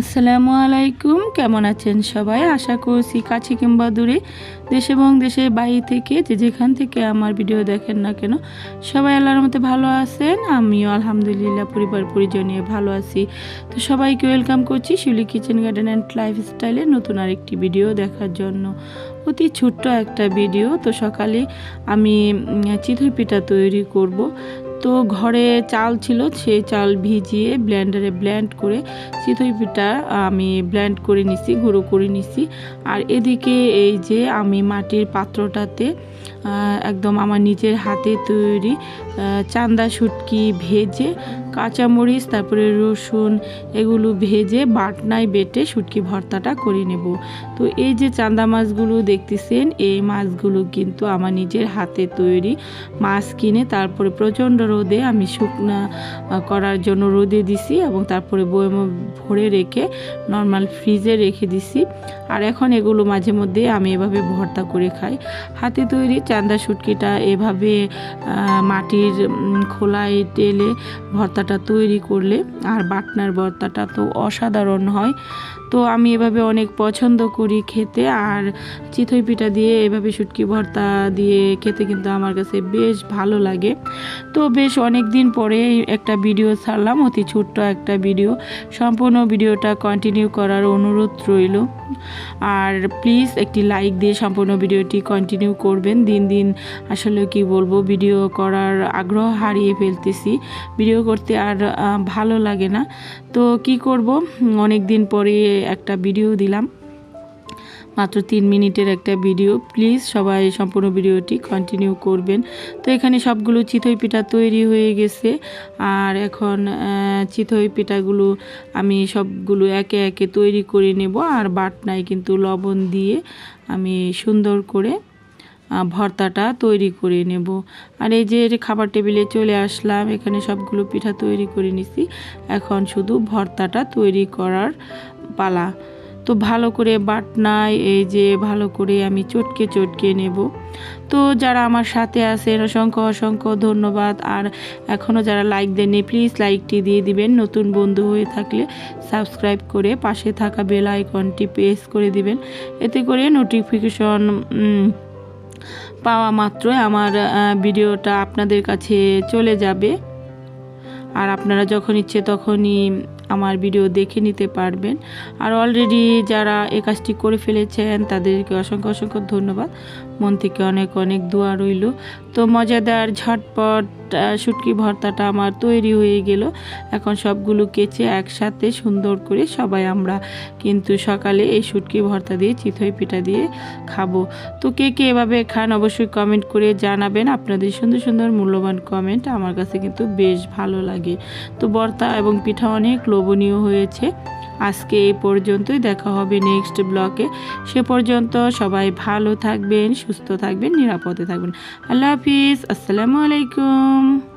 আসসালামু আলাইকুম, কেমন আছেন সবাই? আশা করছি কাছে কিংবা দূরে, দেশ এবং দেশের বাইরে থেকে যে যেখান থেকে আমার ভিডিও দেখেন না কেন, সবাই আল্লাহর মতো ভালো আছেন। আমিও আলহামদুলিল্লাহ, পরিবার পরিজন নিয়ে ভালো আছি। তো সবাইকে ওয়েলকাম করছি শিউলি কিচেন গার্ডেন অ্যান্ড লাইফস্টাইলে নতুন আরেকটি ভিডিও দেখার জন্য। অতি ছোট্ট একটা ভিডিও তো সকালে আমি চিতই পিঠা তৈরি করব। তো ঘরে চাল ছিল সেই চাল ভিজিয়ে ব্লেন্ডারে ব্লেন্ড করে চিতই পিঠা আমি ব্লেন্ড করে নিছি, গুঁড়ো করে নিছি। আর এদিকে এই যে আমি মাটির পাত্রটাতে একদম আমার নিজের হাতে তৈরি চান্দা শুটকি ভেজে কাঁচামরিচ, তারপরে রসুন, এগুলো ভেজে বাটনায় বেটে শুটকি ভর্তাটা করে নেব। তো এই যে চান্দা মাছগুলো দেখতেছেন, এই মাছগুলো কিন্তু আমার নিজের হাতে তৈরি মাছ কিনে তারপরে প্রচণ্ড রোদে আমি শুকনা করার জন্য রোদে দিছি এবং তারপরে বয়মে ভরে রেখে নর্মাল ফ্রিজে রেখে দিছি। আর এখন এগুলো মাঝে মধ্যে আমি এভাবে ভর্তা করে খাই। হাতে তৈরি চান্দা শুটকিটা এভাবে মাটির খোলায় তেলে ভর্তাটা তৈরি করলে আর বাটনার ভর্তাটা তো অসাধারণ হয়। তো আমি এভাবে অনেক পছন্দ করি খেতে আর চিতই পিঠা দিয়ে এভাবে শুটকি ভর্তা দিয়ে খেতে কিন্তু আমার কাছে বেশ ভালো লাগে। তো বেশ অনেক দিন পরে একটা ভিডিও ছাড়লাম, অতি ছোট্ট একটা ভিডিও সম্পূর্ণ ভিডিওটা কন্টিনিউ করার অনুরোধ রইল। আর প্লিজ একটি লাইক দিয়ে সম্পূর্ণ ভিডিওটি কন্টিনিউ করবেন। দিন দিন আসলে কি বলব, ভিডিও করার আগ্রহ হারিয়ে ফেলতেছি। ভিডিও করতে আর ভালো লাগে না। তো কি করব? অনেক দিন পরে একটা ভিডিও দিলাম। মাত্র তিন মিনিটের একটা ভিডিও। প্লিজ সবাই সম্পূর্ণ ভিডিওটি কন্টিনিউ করবেন। তো এখানে সবগুলো চিতই পিঠা তৈরি হয়ে গেছে। আর এখন চিতই পিঠাগুলো আমি সবগুলো একে একে তৈরি করে নেব। আর বাটনায় কিন্তু লবণ দিয়ে আমি সুন্দর করে ভর্তাটা তৈরি করে নেব। আর এই যে খাবার টেবিলে চলে আসলাম। এখানে সবগুলো পিঠা তৈরি করে নিছি। এখন শুধু ভর্তাটা তৈরি করার পালা। তো ভালো করে বাটনায় এই যে ভালো করে আমি চটকে চটকে নেব। তো যারা আমার সাথে আছেন, অসংখ্য অসংখ্য ধন্যবাদ। আর এখনও যারা লাইক দেননি প্লিজ লাইকটি দিয়ে দিবেন। নতুন বন্ধু হয়ে থাকলে সাবস্ক্রাইব করে পাশে থাকা বেল আইকনটি প্রেস করে দিবেন। এতে করে নোটিফিকেশন পাওয়া মাত্রই আমার ভিডিওটা আপনাদের কাছে চলে যাবে। আর আপনারা যখন ইচ্ছে তখনই আমার ভিডিও দেখে নিতে পারবেন। আর অলরেডি যারা এ কাজটি করে ফেলেছেন, তাদেরকে অসংখ্য অসংখ্য ধন্যবাদ। মন থেকে অনেক অনেক দোয়া রইল। তো মজাদার ঝটপট শুটকি ভর্তাটা আমার তৈরি হয়ে গেল। এখন সবগুলো কেচে একসাথে সুন্দর করে সবাই আমরা কিন্তু সকালে এই শুটকি ভর্তা দিয়ে, চিতই পিঠা দিয়ে খাব। তো কে কে এভাবে খান অবশ্যই কমেন্ট করে জানাবেন। আপনাদের সুন্দর সুন্দর মূল্যবান কমেন্ট আমার কাছে কিন্তু বেশ ভালো লাগে। তো ভর্তা এবং পিঠা অনেক লোভনীয় হয়েছে। আজকে এই পর্যন্তই, দেখা হবে নেক্সট ব্লকে সে পর্যন্ত সবাই ভালো থাকবেন, সুস্থ থাকবেন, নিরাপদে থাকবেন। আল্লাহ হাফিজ, আসসালামু আলাইকুম।